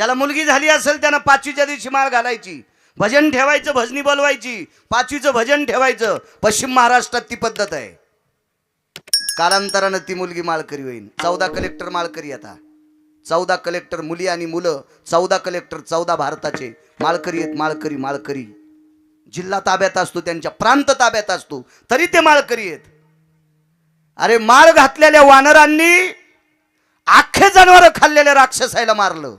ज्याला मुलगी झाली असेल त्यानं पाचवीच्या दिवशी माळ घालायची. भजन ठेवायचं भजनी बोलवायची. पाचवीचं भजन ठेवायचं. पश्चिम महाराष्ट्रात ती पद्धत आहे. कालांतरानं ती मुलगी माळकरी होईल चौदा कलेक्टर माळकरी आता. चौदा कलेक्टर मुली आणि मुलं चौदा कलेक्टर चौदा भारताचे. माळकरी आहेत माळकरी माळकरी. जिल्हा ताब्यात असतो त्यांच्या प्रांत ताब्यात असतो. तरी ते माळकरी आहेत. अरे माळ घातलेल्या वानरांनी आखे जनावर खाल्लेल्या राक्षसायला मारलं.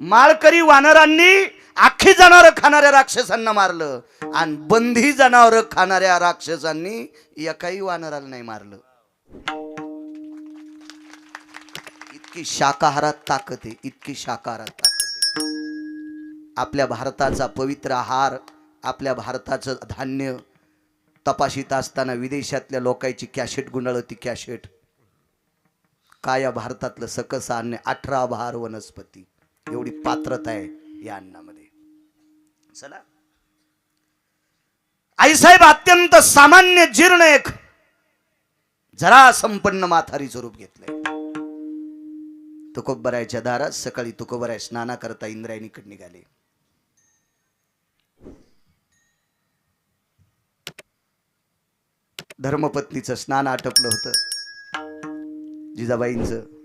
माळकरी वानरांनी आखी जनावर खाणाऱ्या राक्षसांना मारलं आणि बंदी जनावर खाणाऱ्या राक्षसांनी एकाही वानराला नाही मारलं. इतकी शाकाहारात ताकद आहे इतकी शाकाहारात ताकद आहे. आपल्या भारताचा पवित्र आहार आपल्या भारताचं धान्य तपाशीत असताना विदेशातल्या लोकांची कॅशेट गुंडाळती कॅशेट. काय या भारतातलं सकस अन्य अठरा भार वनस्पती. एवढी पात्रता आहे या अन्नामध्ये. चला. आईसाहेब अत्यंत सामान्य जीर्ण एक जरा संपन्न माथारीचं रूप घेतलंय. तुकोबरायच्या दारात सकाळी तुकोबराय स्नाना करता इंद्रायणीकडे निघाले. धर्मपत्नीचं स्नान आटपलं होतं. जिजाबाईंचं.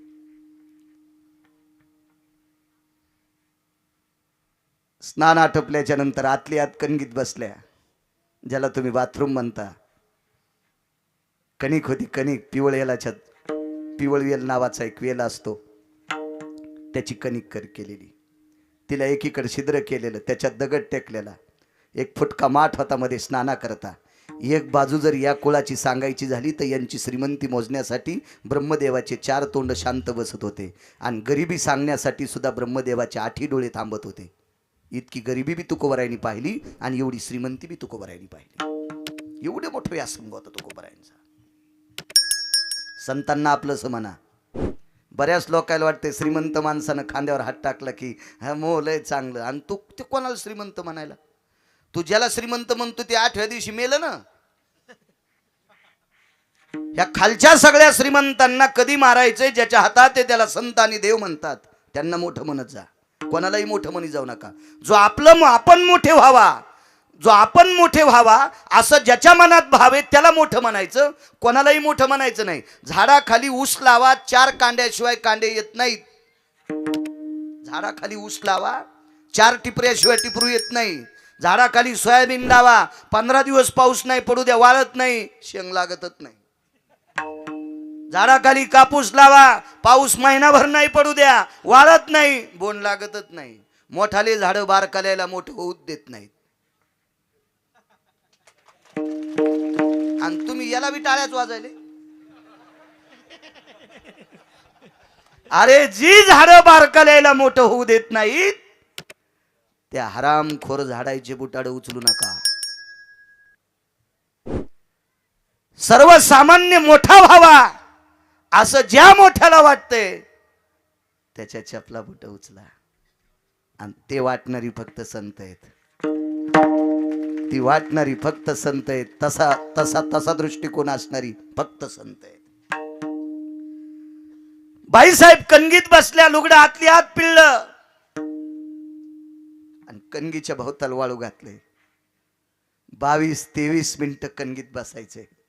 स्नान आटपल्याच्या नंतर आतली आत कणगीत बसल्या. ज्याला तुम्ही बाथरूम म्हणता. कणिक होती कणिक पिवळ वेलाच्या पिवळ वेल नावाचा एक वेल असतो. त्याची कणिक कर केलेली. तिला एकीकडे छिद्र केलेलं त्याच्यात दगड टेकलेला. एक फुटका माठ होता मध्ये स्नाना करता एक बाजू जर या कुळाची सांगायची झाली तर यांची श्रीमंती मोजण्यासाठी ब्रह्मदेवाचे चार तोंड शांत बसत होते. आणि गरिबी सांगण्यासाठी सुद्धा ब्रह्मदेवाचे आठी डोळे थांबत होते. इतकी गरिबी बी तुकोबरायांनी पाहिली आणि एवढी श्रीमंती बी तुकोबरायांनी पाहिली. एवढे मोठं व्यासंग होता तुकोबरायांचा. संतांना आपलंसं म्हणा. बऱ्याच लोकायला वाटते श्रीमंत माणसानं खांद्यावर हात टाकला की हा मो लय चांगलं. आणि तू ते कोणाला श्रीमंत म्हणायला? तू ज्याला श्रीमंत म्हणतो ते आठव्या दिवशी मेलं ना? या खालच्या सगळ्या श्रीमंतांना कधी मारायचंय ज्याच्या हातात आहे त्याला संत आणि देव म्हणतात. त्यांना मोठं म्हणत जा. कोणालाही मोठं म्हणी जाऊ नका. जो आपलं आपण मोठे व्हावा जो आपण मोठे व्हावा असं ज्याच्या मनात भावे त्याला मोठं म्हणायचं. कोणालाही मोठं म्हणायचं नाही. झाडाखाली ऊस लावा चार कांड्याशिवाय कांडे येत नाहीत. झाडाखाली ऊस लावा चार टिपऱ्याशिवाय टिपरू येत नाही. झाडाखाली सोयाबीन लावा पंधरा दिवस पाऊस नाही पडू द्या वाळत नाही शेंग लागतच नाही. झाडाखाली कापूस लावा. पाऊस महिनाभर नाही पडू द्या. वाढत नाही. बोंड लागतच नाही. मोठाले झाडं बारकाल्याला मोठं होऊ देत नाहीत. आणि तुम्ही याला बी टाळ्याच वाजायले. अरे जी झाडं बारकाल्याला मोठं होऊ देत नाहीत त्या हरामखोर झाडायचे बुटाड उचलू नका. सर्वसामान्य मोठा व्हावा. असं ज्या मोठ्याला वाटतंय त्याच्या चपला बुट उचला. आणि ते वाटणारी फक्त संत आहेत. ती वाटणारी फक्त संत आहेत. तसा तसा तसा दृष्टिकोन असणारी फक्त संत आहेत. बाईसाहेब कणगीत बसल्या लुगडं आतली आत पिळलं. आणि कणगीच्या भोवताल वाळू घातले. बावीस तेवीस मिनिटं कणगीत बसायचे.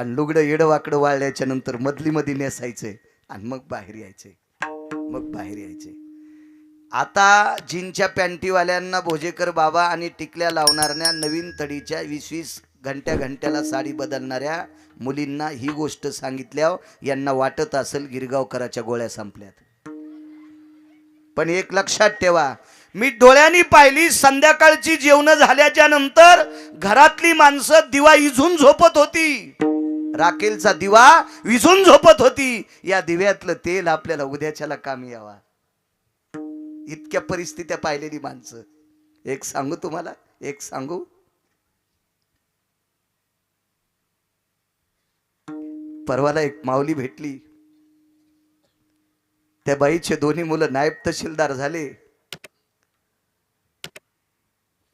आणि लुगडं येडवाकडं वाळल्याच्या नंतर मधली मधी नेसायचे आणि मग बाहेर यायचे. मग बाहेर यायचे. आता जीनच्या पॅन्टीवाल्यांना भोजेकर बाबा आणि टिकल्या लावणाऱ्या नवीन तडीच्या वीस वीस घंट्या घंट्याला साडी बदलणाऱ्या मुलींना ही गोष्ट सांगितल्यावर यांना वाटत असेल गिरगावकराच्या गोळ्या संपल्यात. पण एक लक्षात ठेवा मी डोळ्यांनी पाहिली संध्याकाळची जेवण झाल्याच्यानंतर घरातली माणसं दिवा इजून झोपत होती. राखेलचा दिवा विझून झोपत होती. या दिव्यातलं तेल आपल्याला उद्याच्याला कामी यावा. इतक्या परिस्थित्या पाहिलेली माणसं. एक सांगू तुम्हाला? एक सांगू? परवाला एक माऊली भेटली. त्या बाईचे दोन्ही मुलं नायब तहसीलदार झाले.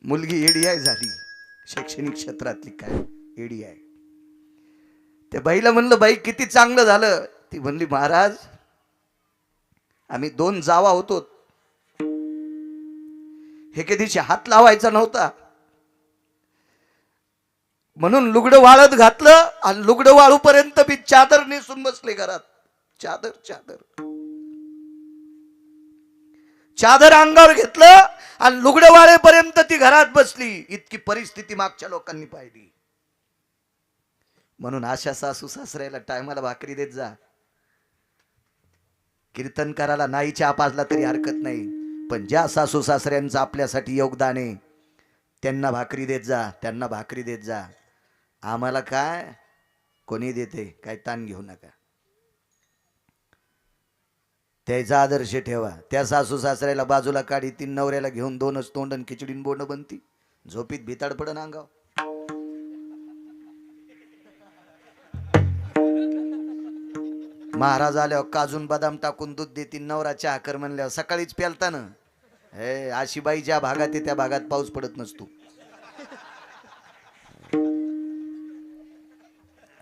मुलगी एडीआय झाली. शैक्षणिक क्षेत्रातली काय? एडीआय त्या बाईला म्हणलं बाई किती चांगलं झालं. ती म्हणली महाराज आम्ही दोन जावा होतो. हे कधीची हात लावायचा नव्हता. म्हणून लुगडं वाळत घातलं आणि लुगडं वाळूपर्यंत मी चादर नेसून बसले घरात. चादर चादर. चादर अंगावर घेतलं आणि लुगडं वाळेपर्यंत ती घरात बसली. इतकी परिस्थिती मागच्या लोकांनी पाहिली. म्हणून अशा सासू सासऱ्याला टायमाला भाकरी देत जा. कीर्तन करायला नाही चहा पाजला तरी हरकत नाही. पण ज्या सासू सासऱ्यांचं आपल्यासाठी योगदान आहे त्यांना भाकरी देत जा त्यांना भाकरी देत जा. आम्हाला काय? कोणी देते? काय ताण घेऊ नका. त्याचा आदर्श ठेवा. त्या सासू सासऱ्याला बाजूला काढी तीन नवऱ्याला घेऊन दोनच तोंडन खिचडीन बोंड बनती. झोपीत भिताड पडन अंगाव महाराज आल्यावर काजून बदाम टाकून दूध देतील नवरा चहा कर म्हणल्यावर सकाळीच प्यालताना. हे अशी बाई ज्या भागात आहे त्या भागात पाऊस पडत नसतो.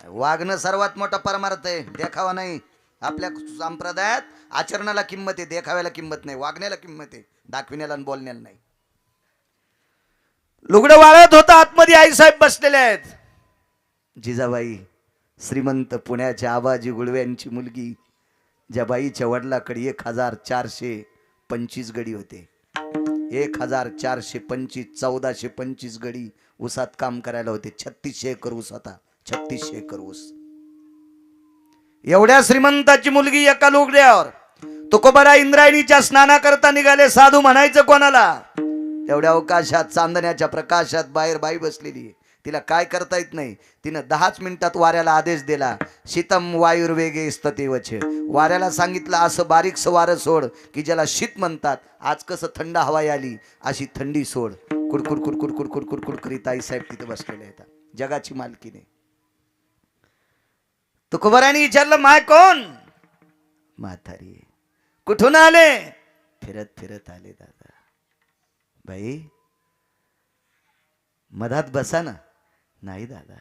वागणं सर्वात मोठा परमार्थ आहे. देखावा नाही. आपल्या संप्रदायात आचरणाला किंमत आहे देखाव्याला किंमत नाही वागण्याला किंमत आहे दाखविण्याला आणि बोलण्याला नाही. लुगडं वाळत होतं आतमध्ये आईसाहेब बसलेले आहेत. जिजाबाई श्रीमंत पुण्याच्या आबाजी गुळव्यांची मुलगी ज्या बाईच्या वडिलाकडे एक हजार चारशे पंचवीस गडी होते. एक हजार चारशे पंचवीस चौदाशे पंचवीस गडी ऊसात काम करायला होते. छत्तीसशे एकर ऊस होता. छत्तीसशे एकर ऊस. एवढ्या श्रीमंताची मुलगी एका लुगड्यावर. तुकोबारा इंद्रायणीच्या स्नाना करता निघाले साधू म्हणायचं कोणाला? एवढ्या अवकाशात चांदण्याच्या प्रकाशात बाहेर बाई बसलेली आहे. तिला काय करता येत नाही. तिनं दहाच मिनिटात वाऱ्याला आदेश दिला. शीतम वायुर्वेगे स्ततेवच वाऱ्याला सांगितलं असं बारीकसं वारं सोड की ज्याला शीत म्हणतात. आज कसं थंड हवाई आली अशी थंडी सोड. कुडकुड कुडकुड कुडकुड कुडकुड करीत आईसाहेब तिथे बसलेले आहेत. जगाची मालकीने. तुकोबराने विचारलं माय कोण? म्हातारी. कुठून आले? फिरत फिरत आले दादा. बाई मधात बसा ना. नाही दादा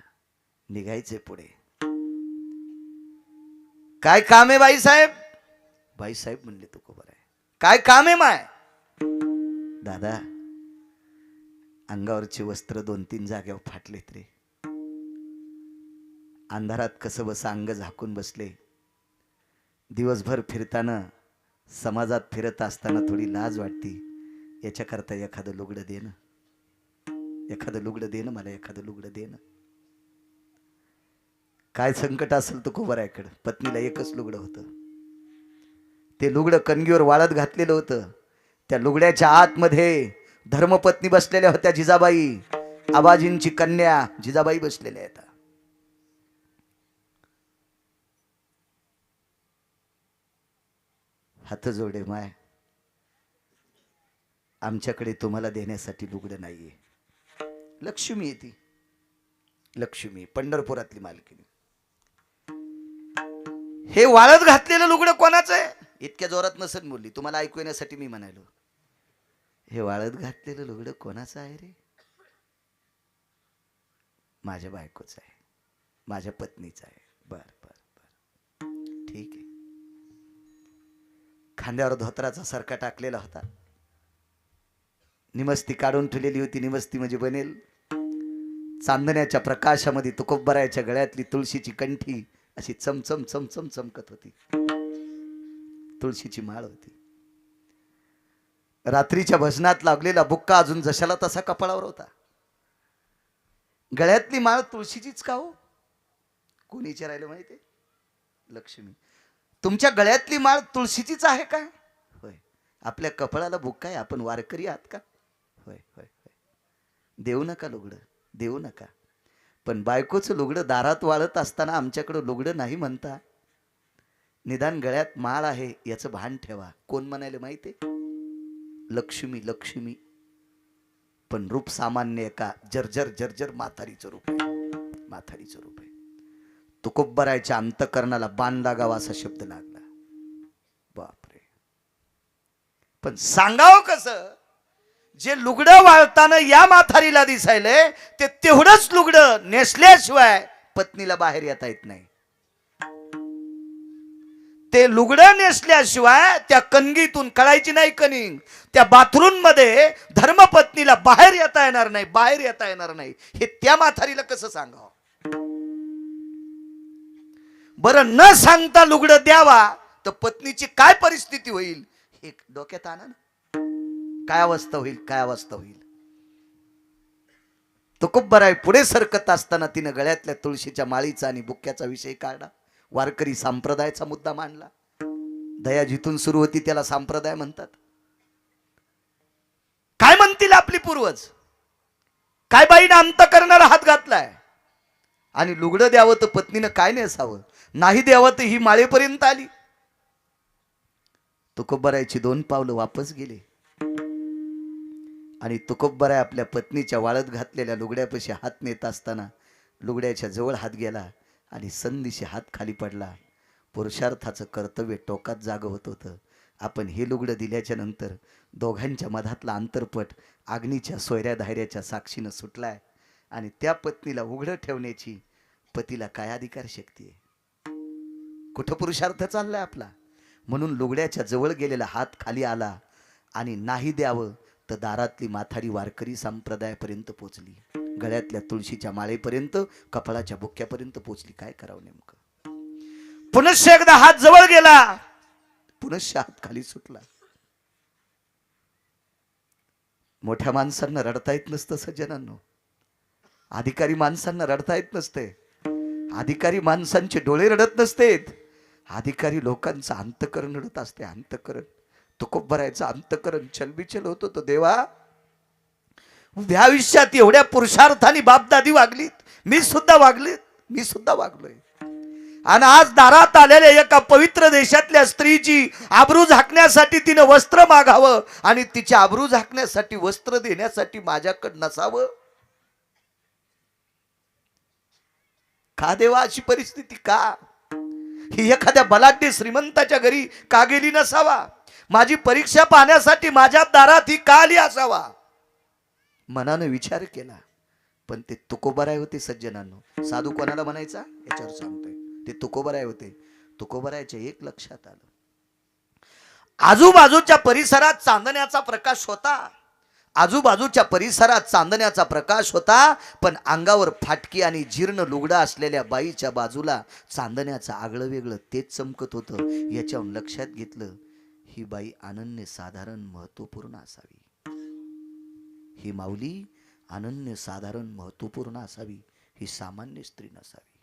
निघायचे पुढे. काय काम आहे बाईसाहेब बाईसाहेब म्हणले तू खबर आहे. काय काम आहे माय? दादा अंगावरची वस्त्र दोन तीन जाग्यावर फाटलेत रे. अंधारात कसं बस अंग झाकून बसले. दिवसभर फिरताना समाजात फिरत असताना थोडी लाज वाटती. याच्याकरता एखादं लुगडं दे ना. एखादं लुगडं दे ना मला एखादं लुगडं दे ना. काय संकट असेल तर कुबरायकडं पत्नीला एकच लुगडं होतं. ते लुगडं कणगीवर वाळत घातलेलं होतं. त्या लुगड्याच्या आतमध्ये धर्मपत्नी बसलेल्या होत्या जिजाबाई. आबाजींची कन्या जिजाबाई बसलेल्या आहेत. हात जोडे माय. आमच्याकडे तुम्हाला देण्यासाठी लुगडं नाहीये. लक्ष्मी आहे ती लक्ष्मी पंढरपुरातली मालकिनी. हे वाळत घातलेलं लुगडं कोणाचं आहे? इतक्या जोरात नसेल बोलली. तुम्हाला ऐकू येण्यासाठी मी म्हणालो. हे वाळत घातलेलं लुगडं कोणाचं आहे रे? माझ्या बायकोचं आहे. माझ्या पत्नीचं आहे. बर बर बर. ठीक आहे. खांद्यावर धोत्राचा सरका टाकलेला होता. निमस्ती काढून ठेवलेली होती. निमस्ती म्हणजे बनेल. चांदण्याच्या प्रकाशामध्ये तुकोबरायच्या गळ्यातली तुळशीची कंठी अशी चमचम चमचम चमकत होती. तुळशीची माळ होती. रात्रीच्या भजनात लागलेला बुक्का अजून जशाला तसा कपाळावर होता. गळ्यातली माळ तुळशीचीच का हो? कोणी विचारायला माहिती लक्ष्मी. तुमच्या गळ्यातली माळ तुळशीचीच आहे का? होय. आपल्या कपाळाला बुक्का आहे आपण वारकरी आहात का? होय होय होय. देऊ नका लुगडं. देऊ नका. पण बायकोचं लुगडं दारात वाळत असताना आमच्याकडं लुगडं नाही म्हणता. निदान गळ्यात माळ आहे याचं भान ठेवा. कोण म्हणायला माहिती? लक्ष्मी लक्ष्मी. पण रूप सामान्य का? जर्जर जर्जर माथारीचं रूप आहे. माथारीचं रूप आहे. तुकोबरायच्या अंतकरणाला बाण लागावा असा शब्द लागला. बापरे. पण सांगाव कसं? जे लुगडं वाळताना या माथारीला दिसायले ते तेवढंच लुगडं नेसल्याशिवाय पत्नीला बाहेर येता येत नाही. ते लुगडं नेसल्याशिवाय त्या कणगीतून कळायची नाही कणिंग त्या बाथरूममध्ये धर्मपत्नीला बाहेर येता येणार नाही बाहेर येता येणार नाही. हे त्या माथारीला कसं सांगावं? बरं न सांगता लुगडं द्यावा तर पत्नीची काय परिस्थिती होईल? हे डोक्यात आणा ना. काय अवस्था होईल काय अवस्था होईल? तो खूप बरा आहे. पुढे सरकत असताना तिनं गळ्यातल्या तुळशीच्या माळीचा आणि बुक्क्याचा विषय काढला. वारकरी संप्रदायाचा मुद्दा मांडला. दया जिथून सुरू होती त्याला संप्रदाय म्हणतात. काय म्हणतील आपली पूर्वज? काय बाईनं अंत करणारा हात घातलाय? आणि लुगडं द्यावं तर पत्नीनं काय नेसावं? नाही द्यावं तर ही माळेपर्यंत आली. तुकोबरायची दोन पावलं वापस गेले. आणि तुकोबराय आपल्या पत्नीच्या वाळत घातलेल्या लुगड्यापाशी हात नेत असताना लुगड्याच्या जवळ हात गेला आणि संदिशी हात खाली पडला. पुरुषार्थाचं कर्तव्य टोकात जागं होत होतं. आपण हे लुगडं दिल्याच्या नंतर दोघांच्या मधातला अंतरपट अग्नीच्या सोयऱ्या धायऱ्याच्या साक्षीनं सुटलाय आणि त्या पत्नीला उघडं ठेवण्याची पतीला काय अधिकार शक्ती आहे? कुठं पुरुषार्थ चाललाय आपला? म्हणून लुगड्याच्या जवळ गेलेला हात खाली आला आणि नाही द्यावं तर दारातली माथाडी वारकरी संप्रदायापर्यंत पोचली. गळ्यातल्या तुळशीच्या माळेपर्यंत कपाळाच्या बुक्क्यापर्यंत पोचली. काय करावं नेमकं? पुनश्च एकदा हात जवळ गेला. पुनश्च हात खाली सुटला. मोठ्या माणसांना रडता येत नसतं सज्जनांनो. अधिकारी माणसांना रडता येत नसते. अधिकारी माणसांचे डोळे रडत नसतेत. अधिकारी लोकांचं अंतकरण रडत असते. अंतकरण तुकोबरायचं अंतकरण छलबिछल होत होतं. देवा उद्या आयुष्यात एवढ्या पुरुषार्थाने बापदादी वागलीत. मी सुद्धा वागलीत. मी सुद्धा वागलोय. आणि आज दारात आलेल्या एका पवित्र देशातल्या स्त्रीची आबरू झाकण्यासाठी तिनं वस्त्र मागावं आणि तिच्या आबरू झाकण्यासाठी वस्त्र देण्यासाठी माझ्याकडे नसावं. का देवा अशी परिस्थिती का? ही एखाद्या बलाढ्य श्रीमंताच्या घरी का गेली नसावा. माझी परीक्षा पाहण्यासाठी माझ्या दारात ही का आली असावा? मनानं विचार केला. पण ते तुकोबराय होते सज्जनांनो. साधू कोणाला म्हणायचा? याच्यावर सांगतोय. ते तुकोबराय होते. तुकोबरायच्या एक लक्षात आलं. आजूबाजूच्या परिसरात चांदण्याचा प्रकाश होता. आजूबाजूच्या परिसरात चांदण्याचा प्रकाश होता पण अंगावर फाटकी आणि जीर्ण लुगडा असलेल्या बाईच्या बाजूला चांदण्याचं आगळं वेगळं तेच चमकत होतं याच्याहून लक्षात घेतलं ही बाई अनन्य साधारण महत्त्वपूर्ण असावी. ही माऊली अनन्य साधारण महत्त्वपूर्ण असावी ही सामान्य स्त्री नसावी.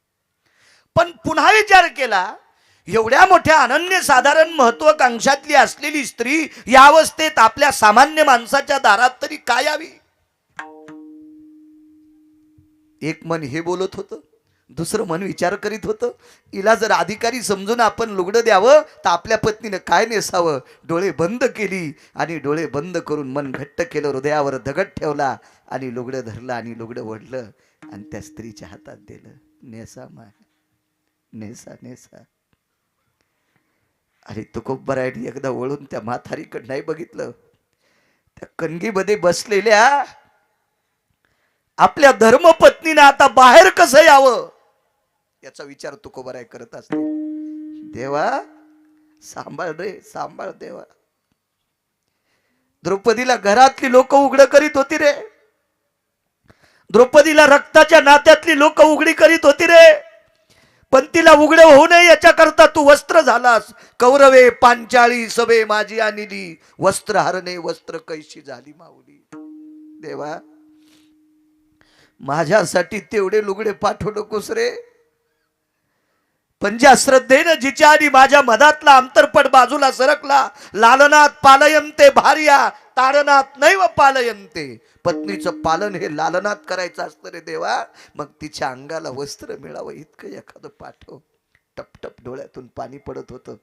पण पुन्हा विचार केला एवढ्या मोठ्या अनन्य साधारण महत्वाकांक्षातली असलेली स्त्री या अवस्थेत आपल्या सामान्य माणसाच्या दारात तरी काय यावी? एक मन हे बोलत होतं दुसरं मन विचार करीत होतं. हिला जर अधिकारी समजून आपण लुगडं द्यावं तर आपल्या पत्नीनं काय नेसावं? डोळे बंद केली आणि डोळे बंद करून मन घट्ट केलं हृदयावर दगड ठेवला आणि लुगडं धरलं आणि लुगडं ओढलं आणि त्या स्त्रीच्या हातात दिलं. नेसा माय नेसा नेसा. आणि तुकोबरायने एकदा वळून त्या म्हातारीकडे नाही बघितलं. त्या कणगीमध्ये बसलेल्या आपल्या धर्मपत्नीने आता बाहेर कसं यावं? याचा विचार तुकोबराय करत असते. देवा सांभाळ रे सांभाळ देवा. द्रौपदीला घरातली लोक उघड करीत होती रे. द्रौपदीला रक्ताच्या नात्यातली लोक उघडी करीत होती रे. पण तिला उघड होऊ नये याच्याकरता तू वस्त्र झालास. कौरवे पांचाळी सभे माझी आणली. वस्त्र हरणे वस्त्र कैशी झाली माऊली. देवा माझ्यासाठी तेवढे लुगडे पाठवू नकोस रे. पण ज्या श्रद्धेनं जिच्या आधी माझ्या मधातला अंतरपट बाजूला सरकला लालनात पालयंते भार्या ताडनात नैव पालयंते. पत्नीचं पालन हे लालनात करायचं असतं रे देवा. मग तिच्या अंगाला वस्त्र मिळावं इतकं एखादं पाठव. टपटप डोळ्यातून पाणी पडत होतं.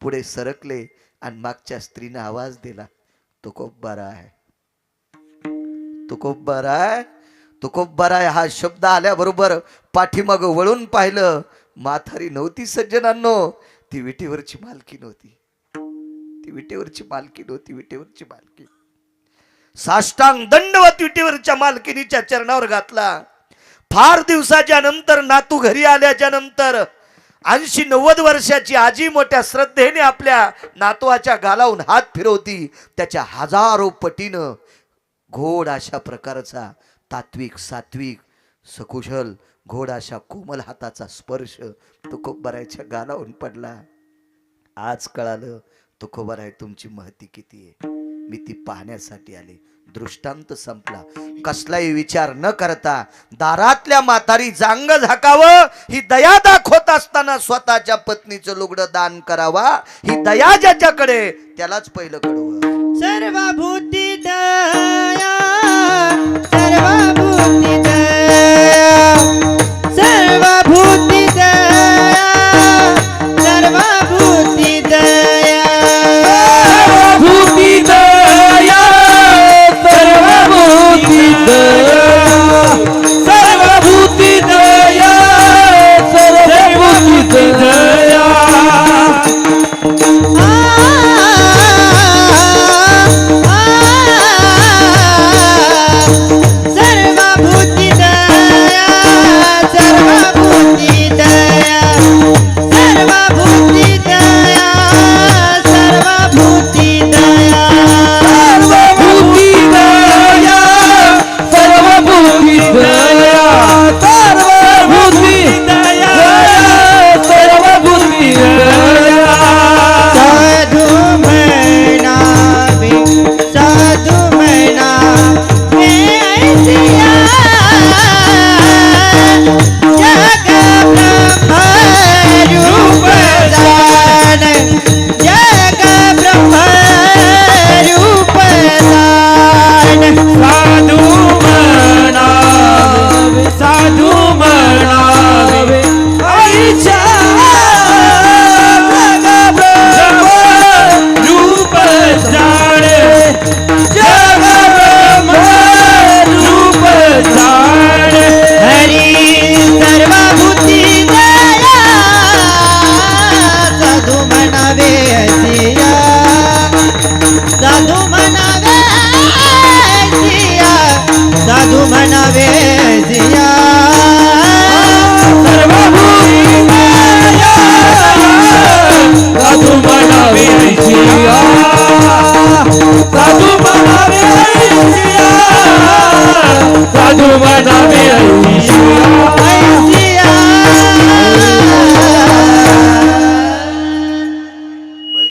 पुढे सरकले आणि मागच्या स्त्रीनं आवाज दिला तो खूप बरा आहे. तो खूप बरा आहे. तो खूप बरा आहे. हा शब्द आल्याबरोबर पाठीमाग वळून पाहिलं. माथारी नव्हती सज्जनांनो. ती विटेवरची मालकी नव्हती ती विटेवरची मालकी नव्हती विटेवरची मालकी साष्टांग दंडवत विटेवरच्या मालकिनीच्या चरणावर घातला. फार दिवसाच्या नंतर नातू घरी आल्याच्यानंतर ऐंशी नव्वद वर्षाची आजी मोठ्या श्रद्धेने आपल्या नातवाच्या गालावून हात फिरवती. त्याच्या हजारो पटीनं घोड अशा प्रकारचा तात्विक सात्विक सकुशल घोडाशा कोमल हाताचा स्पर्श तुकोबरायच्या गालावून पडला. आज कळालं तुकोबराय तुमची महती किती आहे? मी ती पाहण्यासाठी आले. दृष्टांत संपला. कसलाही विचार न करता दारातल्या म्हातारी जांग झाकावं ही दया दाखवत असताना स्वतःच्या पत्नीचं लुगडं दान करावा ही दया ज्याच्याकडे त्यालाच पहिलं कळवं. सर्व I do my Madame.